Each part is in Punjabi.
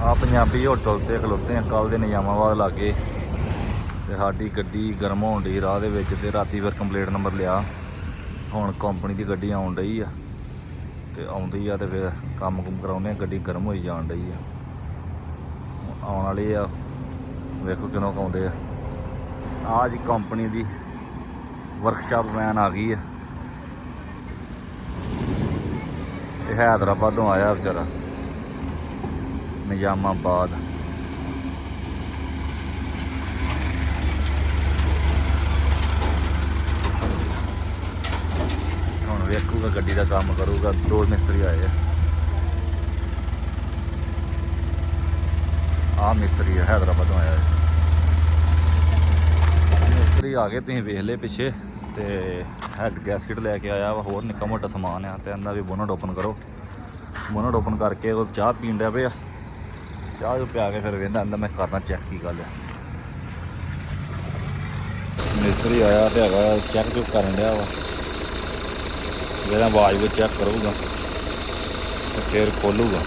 ਆ ਪੰਜਾਬੀ ਹੋਟਲ ਤੇ ਖਲੋਤੇ ਆ ਕੱਲ ਦੇ ਨਿਜ਼ਾਮਾਬਾਦ ਲਾਗੇ। ਤੇ ਸਾਡੀ ਗੱਡੀ ਗਰਮ ਹੋਣ ਡਈ ਰਾਹ ਦੇ ਵਿੱਚ ਤੇ ਰਾਤੀ ਫਿਰ ਕੰਪਲੀਟ ਨੰਬਰ ਲਿਆ। ਹੁਣ ਕੰਪਨੀ ਦੀ ਗੱਡੀ ਆਉਣ ਡਈ ਆ। ਤੇ ਆਉਂਦੀ ਆ ਤੇ ਫਿਰ ਕੰਮ ਕੁਮ ਕਰਾਉਂਦੇ ਆ, ਗੱਡੀ ਗਰਮ ਹੋਈ ਜਾਣ ਡਈ ਆ। ਆਉਣ ਵਾਲੀ ਆ, ਵੇਖੋ ਕਿਨੋਂ ਆਉਂਦੇ ਆ। ਆ ਜੀ ਕੰਪਨੀ ਦੀ ਵਰਕਸ਼ਾਪ ਵੈਨ ਆ ਗਈ ਆ। ਇਹ ਹੈਦਰਾਬਾਦੋਂ ਆਇਆ ਵਿਚਾਰਾ। ਨਿਜ਼ਾਮਾਬਾਦ ਹੁਣ ਵੇਖੂਗਾ ਗੱਡੀ ਦਾ ਕੰਮ ਕਰੂਗਾ, ਦੋ ਮਿਸਤਰੀ ਆਏ ਆ। ਆ ਮਿਸਤਰੀ ਆ, ਹੈਦਰਾਬਾਦੋਂ ਆਇਆ ਹੈ ਮਿਸਤਰੀ ਆ ਗਏ, ਤੁਸੀਂ ਵੇਖ ਲਏ ਪਿੱਛੇ, ਤੇ ਹੈਡ ਗੈਸਕਟ ਲੈ ਕੇ ਆਇਆ ਵਾ, ਹੋਰ ਨਿੱਕਾ ਮੋਟਾ ਸਮਾਨ ਆ, ਤੇ ਕਹਿੰਦਾ ਵੀ ਬੋਨਟ ਓਪਨ ਕਰੋ। ਬੋਨਟ ਓਪਨ ਕਰਕੇ ਉਹ ਚਾਹ ਪੀਣ ਡਿਆ ਪਿਆ। ਚਾਹ ਤੋਂ ਪਿਆ ਕੇ ਫਿਰ ਵੇਂਦਾ ਅੰਦਰ ਮੈਂ ਕਰਨਾ ਚੈੱਕ ਕੀ ਗੱਲ ਹੈ ਮਿਸਤਰੀ ਆਇਆ ਤੇ ਹੈਗਾ ਚੈੱਕ ਚੁੱਕ ਕਰਨ ਡਿਆ ਵਾ। ਜਿਹੜਾ ਆਵਾਜ਼ ਵਿੱਚ ਚੈੱਕ ਕਰੂਗਾ ਤੇ ਫਿਰ ਖੋਲੂਗਾ।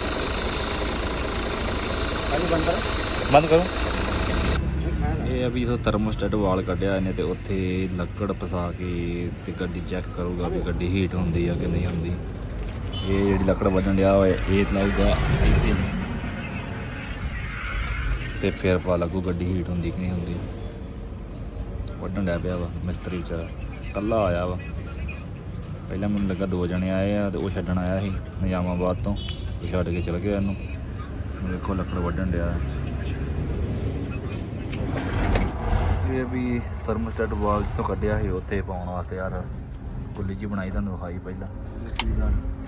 ਬੰਦ ਕਰੋ। ਇਹ ਆ ਵੀ ਇਥੋਂ ਥਰਮੋਸਟੇਟ ਵਾਲ ਕੱਢਿਆ ਇਹਨੇ ਤੇ ਉੱਥੇ ਲੱਕੜ ਪਸਾ ਕੇ ਤੇ ਗੱਡੀ ਚੈੱਕ ਕਰੂਗਾ ਵੀ ਗੱਡੀ ਹੀਟ ਹੁੰਦੀ ਆ ਕਿ ਨਹੀਂ ਹੁੰਦੀ। ਇਹ ਜਿਹੜੀ ਲੱਕੜ ਵੱਢਣ ਡਿਆ ਹੋਏ ਇਹ ਲਾਊਗਾ ਇੱਥੇ ਤੇ ਫਿਰ ਪਾ ਲੱਗੂ ਗੱਡੀ ਹੀਟ ਹੁੰਦੀ ਕਿ ਨਹੀਂ ਹੁੰਦੀ। ਵੱਢਣ ਡਿਆ ਪਿਆ ਵਾ ਮਿਸਤਰੀ ਵਿਚਾਰਾ। ਕੱਲਾ ਆਇਆ ਵਾ। ਪਹਿਲਾਂ ਮੈਨੂੰ ਲੱਗਾ ਦੋ ਜਣੇ ਆਏ ਆ ਤੇ ਉਹ ਛੱਡਣ ਆਇਆ ਸੀ ਨਿਜ਼ਾਮਾਬਾਦ ਤੋਂ। ਉਹ ਛੱਡ ਕੇ ਚਲ ਗਿਆ ਇਹਨੂੰ। ਵੇਖੋ ਲੱਕੜ ਵੱਢਣ ਡਿਆ। ਇਹ ਵੀ ਥਰਮੋਸਟੈਟ ਵਾਲ ਤੋਂ ਕੱਢਿਆ ਸੀ ਉੱਥੇ ਪਾਉਣ ਵਾਸਤੇ ਯਾਰ। ਗੁੱਲੀ ਜੀ ਬਣਾਈ ਤੁਹਾਨੂੰ ਵਿਖਾਈ ਪਹਿਲਾਂ।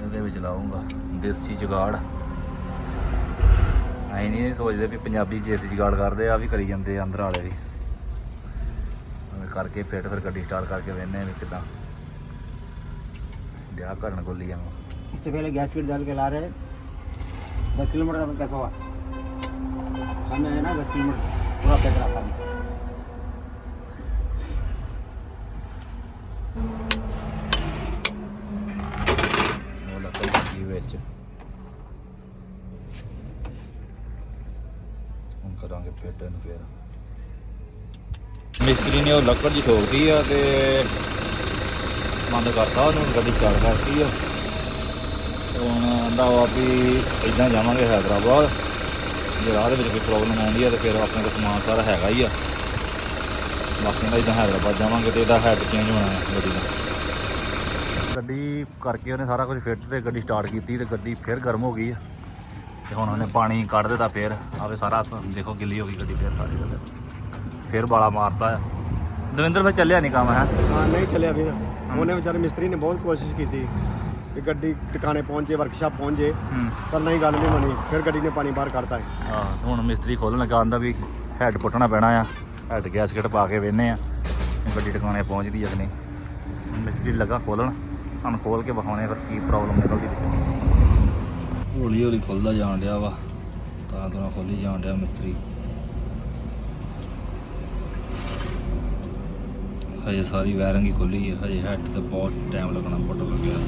ਇਹਦੇ ਵਿੱਚ ਲਾਉਂਗਾ ਦੇਸੀ ਜੁਗਾੜ। ਐ ਨਹੀਂ ਸੋਚਦੇ ਵੀ ਪੰਜਾਬੀ ਦੇਸੀ ਜੁਗਾੜ ਕਰਦੇ ਆ ਵੀ ਕਰੀ ਜਾਂਦੇ ਆ ਅੰਦਰ ਵਾਲੇ ਵੀ ਐਵੇਂ ਕਰਕੇ ਫਿਰ ਫਿਰ ਗੱਡੀ ਸਟਾਰਟ ਕਰਕੇ ਵੇਖਨੇ ਵੀ ਕਿਦਾਂ ਡਿਆ ਕਰਨ ਗੁੱਲੀ ਆ इससे पहले गैस किट डाल के ला रहे दस किलोमीटर का कैसा हुआ सामने है ना दस किलोमीटर पूरा पैक रखा है ਉਹ ਲੱਕੜ ਲੱਗੀ ਵਿੱਚ ਹੁਣ ਕਰਾਂਗੇ ਫਿੱਟ ਮਿਸਤਰੀ ਨੇ ਉਹ ਲੱਕੜ ਜੀ ਠੋਕਦੀ ਆ ਤੇ ਬੰਦ ਕਰਤਾ ਉਹਨੂੰ, ਗੱਡੀ ਸਟਾਰਟ ਕਰਤੀ ਆ। ਹੁਣ ਆਂਦਾ ਵਾ ਵੀ ਇਦਾਂ ਜਾਵਾਂਗੇ ਹੈਦਰਾਬਾਦ। ਜੇ ਰਾਹ ਦੇ ਵਿੱਚ ਕੋਈ ਪ੍ਰੋਬਲਮ ਆਉਂਦੀ ਆ ਤੇ ਫਿਰ ਆਪਣੇ ਕੋਲ ਸਮਾਨ ਸਾਰਾ ਹੈਗਾ ਹੀ ਆ। ਬਾਕੀ ਦਾ ਇਦਾਂ ਹੈਦਰਾਬਾਦ ਜਾਵਾਂਗੇ ਤੇ ਇਹਦਾ ਹੈਡ ਚੇਂਜ ਹੋਣਾ ਹੈ ਗੱਡੀ ਦਾ। ਗੱਡੀ ਕਰਕੇ ਉਹਨੇ ਸਾਰਾ ਕੁਝ ਫਿੱਟ ਤੇ ਗੱਡੀ ਸਟਾਰਟ ਕੀਤੀ ਤੇ ਗੱਡੀ ਫਿਰ ਗਰਮ ਹੋ ਗਈ ਆ। ਤੇ ਹੁਣ ਉਹਨੇ ਪਾਣੀ ਕੱਢ ਦਿੱਤਾ ਫੇਰ। ਆਵੇ ਸਾਰਾ ਦੇਖੋ ਗਿੱਲੀ ਹੋ ਗਈ ਗੱਡੀ ਫੇਰ ਸਾਰੀ। ਗੱਲ ਫੇਰ ਬਾਲਾ ਮਾਰਦਾ ਦਵਿੰਦਰ ਫਿਰ ਚੱਲਿਆ ਨਹੀਂ ਕੰਮ ਹੈ? ਹਾਂ ਨਹੀਂ ਚੱਲਿਆ ਵੀਰ। ਉਹਨੇ ਵਿਚਾਰੇ ਮਿਸਤਰੀ ਨੇ ਬਹੁਤ ਕੋਸ਼ਿਸ਼ ਕੀਤੀ ਕਿ ਗੱਡੀ ਟਿਕਾਣੇ ਪਹੁੰਚੇ ਵਰਕਸ਼ਾਪ ਪਹੁੰਚੇ ਪਰ ਨਹੀਂ ਗੱਲ ਨਹੀਂ ਬਣੀ। ਫਿਰ ਗੱਡੀ ਨੇ ਪਾਣੀ ਬਾਹਰ ਕੱਢਤਾ। ਹਾਂ ਹੁਣ ਮਿਸਤਰੀ ਖੋਲਣ ਲੱਗਾ ਆਂਦਾ ਵੀ ਹੈੱਡ ਪੁੱਟਣਾ ਪੈਣਾ ਆ। ਹੈੱਡ ਗੈਸਕਟ ਪਾ ਕੇ ਵੇਨੇ ਆ। ਗੱਡੀ ਟਿਕਾਣੇ ਪਹੁੰਚਦੀ ਆ ਨਹੀਂ ਮਿਸਤਰੀ ਲੱਗਾ ਖੋਲਣ। ਅਨ ਖੋਲ ਕੇ ਵਿਖਾਉਣੇ ਫਿਰ ਕੀ ਪ੍ਰੋਬਲਮ ਨਿਕਲਦੀ ਵਿੱਚ। ਹੌਲੀ ਹੌਲੀ ਖੁੱਲਦਾ ਜਾਣ ਡਿਆ ਵਾ ਤਾਂ ਤਾਂ ਖੋਲੀ ਜਾਣ ਡਿਆ ਮਿਸਤਰੀ ਹਜੇ ਸਾਰੀ ਵਾਇਰਿੰਗ ਹੀ ਖੁੱਲੀ ਹੈ ਹਜੇ ਹੈਡ ਤੇ ਬਹੁਤ ਟਾਈਮ ਲੱਗਣਾ ਪੁੱਟ ਲੱਗਿਆ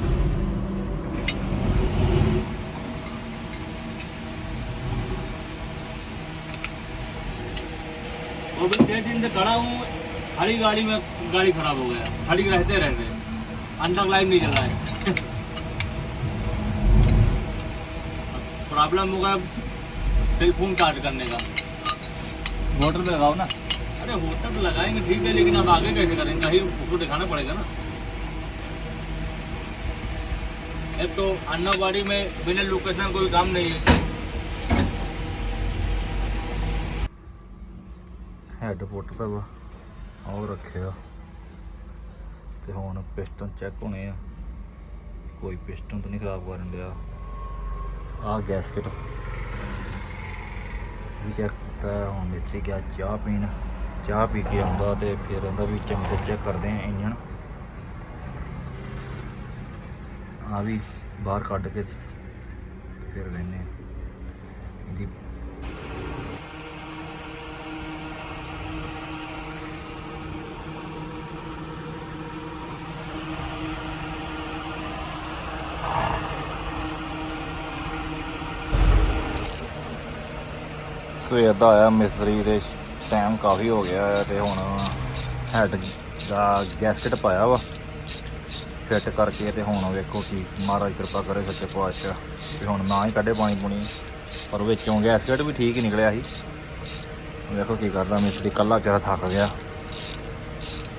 वो भी डेढ़ दिन से खड़ा हूँ खड़ी गाड़ी में गाड़ी खराब हो गया खड़ी रहते रहते अंडर लाइन नहीं चला है प्रॉब्लम होगा टेलीफोन चार्ज करने का मोटर पे लगाओ ना अरे होटल तो लगाएंगे ठीक है लेकिन अब आगे कैसे करेंगे कहीं उसको दिखाना पड़ेगा ना एक तो अन्नावाड़ी में बिना लोकेशन कोई काम नहीं है ਹੈਡ ਪੁੱਟ ਤਾਂ ਵਾ ਉਹ ਰੱਖਿਆ ਤੇ ਹੁਣ ਪਿਸਟਨ ਚੈੱਕ ਹੋਣੇ ਆ ਕੋਈ ਪਿਸਟਨ ਤਾਂ ਨਹੀਂ ਖਰਾਬ ਕਰਨ ਡਿਆ ਆਹ ਗੈਸਕਟ। ਵੀ ਚੈੱਕ ਕੀਤਾ, ਹੁਣ ਮਿਸਤਰੀ ਗਿਆ ਚਾਹ ਪੀਣ, ਚਾਹ ਪੀ ਕੇ ਆਉਂਦਾ ਤੇ ਫਿਰ ਇਹਦਾ ਵੀ ਚਮਕ ਚੈੱਕ ਕਰਦੇ ਆ ਇੰਜਣ। ਆ ਵੀ ਬਾਹਰ ਕੱਢ ਕੇ ਫਿਰ ਵੇਨੇ ਇਹਦੀ ਸਵੇਰ ਦਾ ਆਇਆ, ਮਿਸਤਰੀ ਦੇ ਟਾਈਮ ਕਾਫੀ ਹੋ ਗਿਆ ਹੈ ਤੇ ਹੁਣ ਹੈਡ ਦਾ ਗੈਸਕਟ ਪਾਇਆ ਵਾ। ਫਿੱਟ ਕਰਕੇ ਤੇ ਹੁਣ ਵੇਖੋ ਕੀ ਮਹਾਰਾਜ ਕਿਰਪਾ ਕਰੇ ਸੱਚੇ ਪਾਤਸ਼ਾਹ। ਤੇ ਹੁਣ ਨਾ ਹੀ ਕੱਢੇ ਪਾਣੀ ਪੁਣੀ, ਪਰ ਵਿੱਚੋਂ ਗੈਸਕਟ ਵੀ ਠੀਕ ਹੀ ਨਿਕਲਿਆ ਸੀ। ਵੇਖੋ ਕੀ ਕਰਦਾ ਮਿਸਤਰੀ, ਕੱਲਾ ਚਿਹਰਾ ਥੱਕ ਗਿਆ।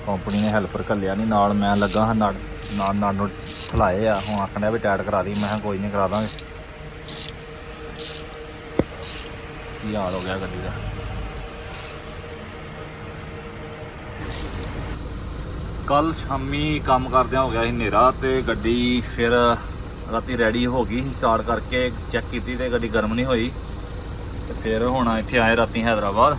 ਕੰਪਨੀ ਨੇ ਹੈਲਪਰ ਘੱਲਿਆ ਨਹੀਂ ਨਾਲ ਮੈਂ ਲੱਗਾ ਹਾਂ, ਨਾਲ ਨਾਲ ਨਾਲ ਨੂੰ ਖਲਾਏ ਆ। ਹੁਣ ਆਖਣਿਆ ਵੀ ਟਾਇਟ ਕਰਾ ਦੀ, ਮੈਂ ਕਿਹਾ ਕੋਈ ਨਹੀਂ ਕਰਾ ਦਾਂਗੇ। ਕੀ ਹਾਲ ਹੋ ਗਿਆ ਗੱਡੀ ਦਾ? ਕੱਲ ਸ਼ਾਮੀ ਕੰਮ ਕਰਦਿਆਂ ਹੋ ਗਿਆ ਸੀ ਹਨੇਰਾ ਤੇ ਗੱਡੀ ਫਿਰ ਰਾਤੀ ਰੈਡੀ ਹੋ ਗਈ ਸੀ ਸਟਾਰਟ ਕਰਕੇ ਚੈੱਕ ਕੀਤੀ ਤੇ ਗੱਡੀ ਗਰਮ ਨਹੀਂ ਹੋਈ। ਤੇ ਫਿਰ ਹੁਣ ਇੱਥੇ ਆਏ ਰਾਤੀ ਹੈਦਰਾਬਾਦ।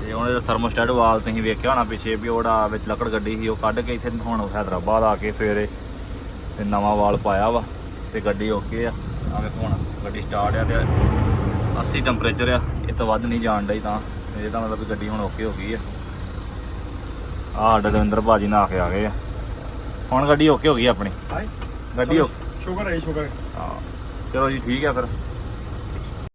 ਤੇ ਉਹਨੇ ਇਹਦਾ ਥਰਮੋਸਟੈਟ ਵਾਲ ਤੁਸੀਂ ਵੇਖਿਆ ਹੋਣਾ ਪਿੱਛੇ ਵੀ ਉਹਦਾ ਵਿੱਚ ਲੱਕੜ ਗੱਡੀ ਸੀ, ਉਹ ਕੱਢ ਕੇ ਇੱਥੇ ਹੁਣ ਹੈਦਰਾਬਾਦ ਆ ਕੇ ਸਵੇਰੇ ਤੇ ਨਵਾਂ ਵਾਲ ਪਾਇਆ ਵਾ ਤੇ ਗੱਡੀ ਓਕੇ ਆ। ਆ ਵੇਖੋ ਹੁਣ ਗੱਡੀ ਸਟਾਰਟ ਆ ਤੇ 80 ਟੈਂਪਰੇਚਰ ਆ ਇਹ ਤੋਂ ਵੱਧ ਨਹੀਂ ਜਾਣ ਡਈ ਤਾਂ। ਇਹ ਤਾਂ ਮਤਲਬ ਗੱਡੀ ਹੁਣ ਓਕੇ ਹੋ ਗਈ ਆ। ਆ ਦਵਿੰਦਰ ਭਾਜੀ ਨਾ ਆ ਕੇ ਆ ਗਏ ਆ। ਹੁਣ ਗੱਡੀ ਓਕੇ ਹੋ ਗਈ ਆਪਣੀ। ਗੱਡੀ ਸ਼ੁਕਰ ਹੈ ਸ਼ੁਕਰ ਹਾਂ। ਚਲੋ ਜੀ ਠੀਕ ਆ ਫਿਰ।